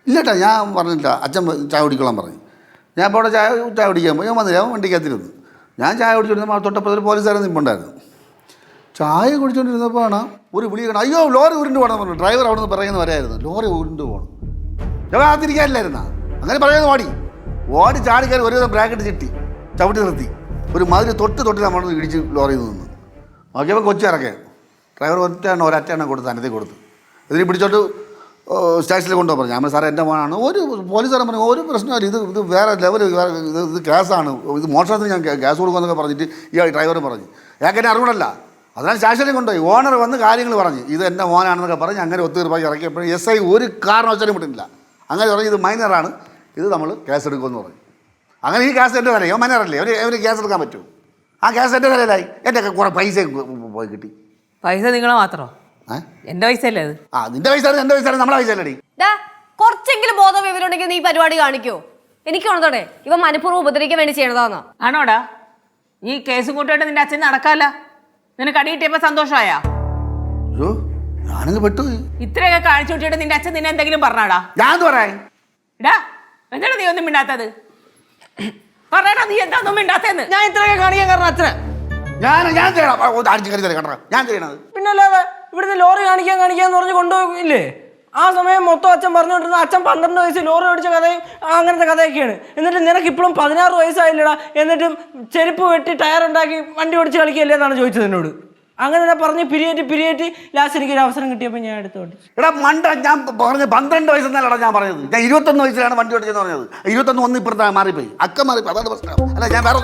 ഇല്ലട്ടാ ഞാൻ പറഞ്ഞില്ല. അച്ഛൻ ചായ കുടിക്കോളാൻ പറഞ്ഞു. ഞാൻ ഇപ്പോൾ അവിടെ ചായ ചായ കുടിക്കാൻ പോയി. ഞാൻ വന്നില്ല. അവൻ വണ്ടിക്കകത്തിരുന്നു. ഞാൻ ചായ കുടിച്ചിരുന്നപ്പോൾ തൊട്ടപ്പോൾ ഒരു പോലീസുകാരൻ നിൽപ്പുണ്ടായിരുന്നു ചായ കുടിച്ചുകൊണ്ടിരുന്നപ്പോഴാണ് ഒരു വിളി കണ്ട അയ്യോ ലോറി ഉരുണ്ട് പോകണം പറഞ്ഞു. ഡ്രൈവർ അവിടെ നിന്ന് പറയുന്ന വരായിരുന്നു ലോറി ഉരുണ്ട് പോകണം. ഞാൻ കാത്തിരിക്കാനില്ലായിരുന്ന അങ്ങനെ പറയുന്നത് ഓടി. ഓടി ചാടിക്കാൻ ഒരു ബ്രാക്കറ്റ് ചിട്ടി ചവിട്ടി നിർത്തി. ഒരു മാതിരി തൊട്ട് തൊട്ട് നമ്മൾ ഇടിച്ച് ലോറിയിൽ നിന്ന് നോക്കിയപ്പോൾ കൊച്ചു ഇറക്കാൻ ഡ്രൈവർ ഒറ്റയാണ് ഒരറ്റയാണ് കൊടുത്ത് അനത്തി കൊടുത്ത്. ഇതിന് പിടിച്ചോട്ട് സ്റ്റേഷനിൽ കൊണ്ടുപോകാൻ പറഞ്ഞു. ഞാൻ സാറേ എന്റെ മോനാണ്. ഒരു പോലീസുകാരൻ പറഞ്ഞു ഒരു പ്രശ്നമില്ല ഇത് ഇത് വേറെ ലെവൽ ഇത് ഇത് കേസാണ് ഇത് മോഷണത്തിന് ഞാൻ ഗ്യാസ് കൊടുക്കുമെന്നൊക്കെ പറഞ്ഞിട്ട് ഈ ഡ്രൈവർ പറഞ്ഞു. ഞാൻ എന്നെ അറിവിടല്ല അതിനാൽ സ്റ്റേഷനിൽ കൊണ്ടുപോയി. ഓണർ വന്ന് കാര്യങ്ങൾ പറഞ്ഞു. ഇത് എന്റെ മോനാണെന്നൊക്കെ പറഞ്ഞ് അങ്ങനെ ഒത്തുതീർപ്പാക്കി ഇറക്കിയപ്പോഴും എസ് ഐ ഒരു കാരണവശാലും വിട്ടില്ല അങ്ങനെ പറഞ്ഞു ഇത് മൈനറാണ് ഇത് നമ്മൾ കേസ് എടുക്കുമെന്ന് പറഞ്ഞു. അങ്ങനെ ഈ കേസ് എന്റെ തലയോ മൈനറല്ലേ അവന് അവന് കേസ് എടുക്കാൻ പറ്റുമോ? ആ കേസ് എന്റെ തലയിലായി. എന്റെ കുറേ പൈസ പോയി കിട്ടി. പൈസ നിങ്ങളെ മാത്രോ? ഏ? എന്റെ അത്? ആ നിന്റെ പൈസ എന്റെ പൈസ ഡാ കുറച്ചെങ്കിലും ബോധം ഇവരുണ്ടെങ്കിൽ നീ ഈ പരിപാടി കാണിക്കോ. എനിക്ക് ഉണർത്തോടെ ഇവ മനഃപൂർവം ഉപദ്രവിക്കാൻ വേണ്ടി ചെയ്യണതാന്നാ? ആണോടാ? ഈ കേസും കൂട്ടായിട്ട് നിന്റെ അച്ഛൻ നടക്കാല നിനക്ക് അടി കിട്ടിയപ്പോ സന്തോഷമായാ? അയ്യോ ഞാനങ്ങ് പെട്ടുപോയി ഇത്രയൊക്കെ കാണിച്ചു കൂട്ടിയിട്ട് നിന്റെ അച്ഛൻ നിന്നെ എന്തെങ്കിലും പറഞ്ഞാടാ? ഞാൻ പറയാൻ? ഇടാ എന്താണ് നീ ഒന്നും മിണ്ടാത്തത്? പറഞ്ഞാടാ നീ എന്താ ഒന്നും മിണ്ടാത്തേന്ന്? ഞാൻ ഇത്രയൊക്കെ കാണിക്കാൻ കാരണം അച്ഛനെ. ഞാൻ ഞാൻ ചെയ്യണം അടിച്ച് കരുതി തരാം കേട്ടോ. ഞാൻ ചെയ്യണത് പിന്നെ അല്ലാതെ ഇവിടുന്ന് ലോറി കാണിക്കാൻ കാണിക്കാൻ കാണിക്കാന്ന് പറഞ്ഞ് കൊണ്ടുപോയില്ലേ? ആ സമയം മൊത്തം അച്ഛൻ പറഞ്ഞുകൊണ്ടിരുന്ന അച്ഛൻ പന്ത്രണ്ട് വയസ്സ് ലോറി ഓടിച്ച കഥയും അങ്ങനത്തെ കഥയൊക്കെയാണ്. എന്നിട്ട് നിനക്ക് ഇപ്പോഴും പതിനാറ് വയസ്സായില്ലടാ എന്നിട്ടും ചെരുപ്പ് വെട്ടി ടയർ ഉണ്ടാക്കി വണ്ടി ഓടിച്ച് കളിക്കുകയല്ലേ എന്നാണ് ചോദിച്ചത് എന്നോട്. അങ്ങനെ പറഞ്ഞ് പിരിയേറ്റ് പിരിയേറ്റ് ലാസ്റ്റ് എനിക്ക് ഒരു അവസരം കിട്ടിയപ്പോൾ ഞാൻ എടുത്ത് ഓടിച്ചു. എടാ മണ്ട ഞാൻ പറഞ്ഞ പന്ത്രണ്ട് വയസ്സെന്നല്ലടാ ഞാൻ പറഞ്ഞത്. ഞാൻ ഇരുപത്തൊന്ന് വയസ്സിലാണ് വണ്ടി ഓടിച്ചെന്ന് പറഞ്ഞത്. ഇരുപത്തൊന്ന് ഒന്ന് ഇപ്പുറത്താ മാറിപ്പോയി. അക്ക മാറിപ്പോയി. അതാണ് പ്രശ്നം. അല്ല ഞാൻ വേറെ.